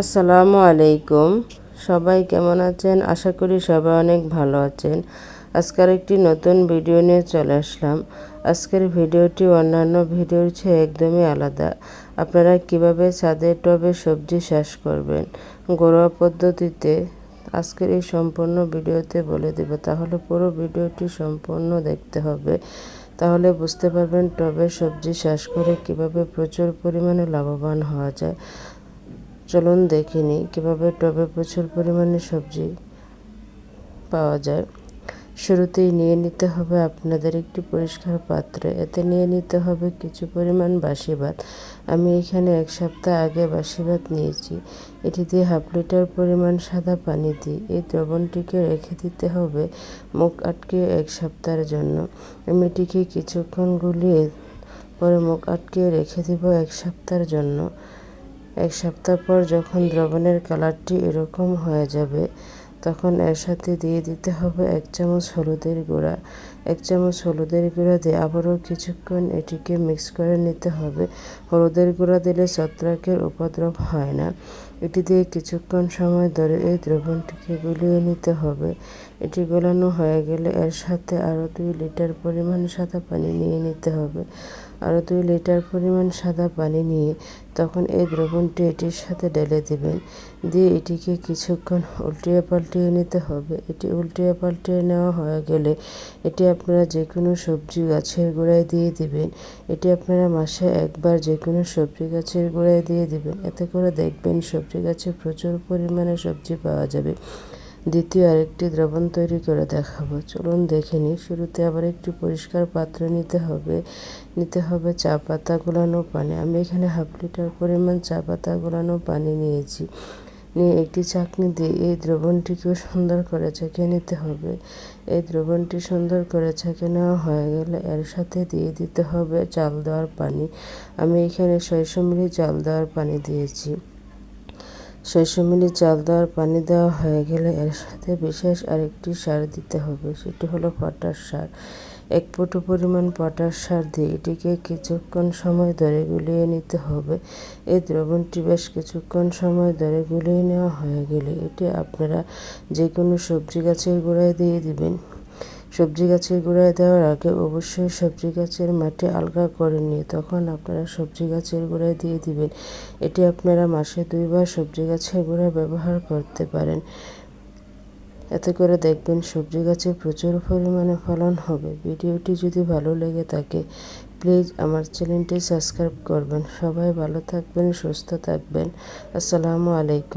আসসালামু আলাইকুম। সবাই কেমন আছেন? আশা করি সবাই অনেক ভালো আছেন। আজকের একটি নতুন ভিডিও নিয়ে চলে আসলাম। আজকের ভিডিওটি অন্যান্য ভিডিওর চেয়ে একদমই আলাদা। আপনারা কীভাবে ছাদের টবে সবজি চাষ করবেন, ঘরোয়া পদ্ধতিতে আজকের এই সম্পূর্ণ ভিডিওতে বলে দেব। তাহলে পুরো ভিডিওটি সম্পূর্ণ দেখতে হবে। তাহলে বুঝতে পারবেন টবে সবজি চাষ করে কীভাবে প্রচুর পরিমাণে লাভবান হওয়া যায়। চলুন দেখে নিই কীভাবে টবে প্রচুর পরিমাণে সবজি পাওয়া যায়, শুরুতেই নিয়ে নিতে হবে আপনাদের একটি পরিষ্কার পাত্রে, এতে নিয়ে নিতে হবে কিছু পরিমাণ বাসি ভাত। আমি এখানে এক সপ্তাহ আগে বাসি ভাত নিয়েছি, এটি দিয়ে হাফ লিটার পরিমাণ সাদা পানি দিই। এই দ্রবণটিকে রেখে দিতে হবে মুখ আটকে এক সপ্তাহের জন্য। আমি এটিকে কিছুক্ষণ গুলিয়ে পরে মুখ আটকে রেখে দিব এক সপ্তাহের জন্য। এক সপ্তাহ পর যখন দ্রবণের কালারটি এরকম হয়ে যাবে, তখন এর সাথে দিয়ে দিতে হবে এক চামচ হলুদের গুঁড়া। এক চামচ হলুদের গুঁড়া দিয়ে আবারও কিছুক্ষণ এটিকে মিক্স করে নিতে হবে। হলুদের গুঁড়া দিলে ছত্রাকের উপদ্রব হয় না। এটি দিয়ে কিছুক্ষণ সময় ধরে এই দ্রবণটিকে গুলিয়ে নিতে হবে। এটি গোলানো হয়ে গেলে এর সাথে আরও দুই লিটার পরিমাণ সাদা পানি নিয়ে নিতে হবে। আরও দুই লিটার পরিমাণ সাদা পানি নিয়ে তখন এই দ্রবণটি এটির সাথে ঢেলে দেবেন। দিয়ে এটিকে কিছুক্ষণ উল্টিয়ে পাল্টিয়ে নিতে হবে। এটি উল্টিয়ে পাল্টিয়ে নেওয়া হয়ে গেলে এটি আপনারা যে কোনো সবজি গাছের গোড়ায় দিয়ে দিবেন। এটি আপনারা মাসে একবার যে কোনো সবজি গাছের গোড়ায় দিয়ে দিবেন। এতে করে দেখবেন সবজি গাছে প্রচুর পরিমাণে সবজি পাওয়া যাবে। দ্বিতীয় আরেকটি দ্রবণ তৈরি করে দেখাবো। চলুন দেখে নিই। শুরুতে আবার একটি পরিষ্কার পাত্র নিতে হবে। নিতে হবে চা পাতা, গোলানো পানি। আমি এখানে হাফ লিটার পরিমাণ চা পাতা, গোলানো পানি নিয়েছি। নিয়ে একটি চাকনি দিয়ে এই দ্রবণটিকেও সুন্দর করে ছেঁকে নিতে হবে। এই দ্রবণটি সুন্দর করে ছেঁকে নেওয়া হয়ে গেলে এর সাথে দিয়ে দিতে হবে চাল দেওয়ার পানি। আমি এখানে ছয়শো মিলি চাল দেওয়ার পানি দিয়েছি। ছয়শো মিলি চাল দেওয়ার পানি দেওয়া হয়ে গেলে এর সাথে বিশেষ আরেকটি সার দিতে হবে। সেটি হলো পটাশ সার। এক ফুটো পরিমাণ পটাশ সার দিয়ে এটিকে কিছুক্ষণ সময় ধরে গুলিয়ে নিতে হবে। এই দ্রবণটি বেশ কিছুক্ষণ সময় ধরে গুলিয়ে নেওয়া হয়ে গেলে এটি আপনারা যে কোনো সবজি গাছের গোড়ায় দিয়ে দিবেন। সবজি গাছের গোড়ায় দেওয়ার আগে অবশ্যই সবজি গাছের মাটি আলগা করে নিয়ে তখন আপনারা সবজি গাছের গোড়ায় দিয়ে দিবেন। এটি আপনারা মাসে দুইবার সবজি গাছের গোড়ায় ব্যবহার করতে পারেন। এতে করে দেখবেন সবজি গাছে প্রচুর পরিমাণে ফলন হবে। ভিডিওটি যদি ভালো লেগে থাকে, প্লিজ আমার চ্যানেলটি সাবস্ক্রাইব করবেন। সবাই ভালো থাকবেন, সুস্থ থাকবেন। আসসালামু আলাইকুম।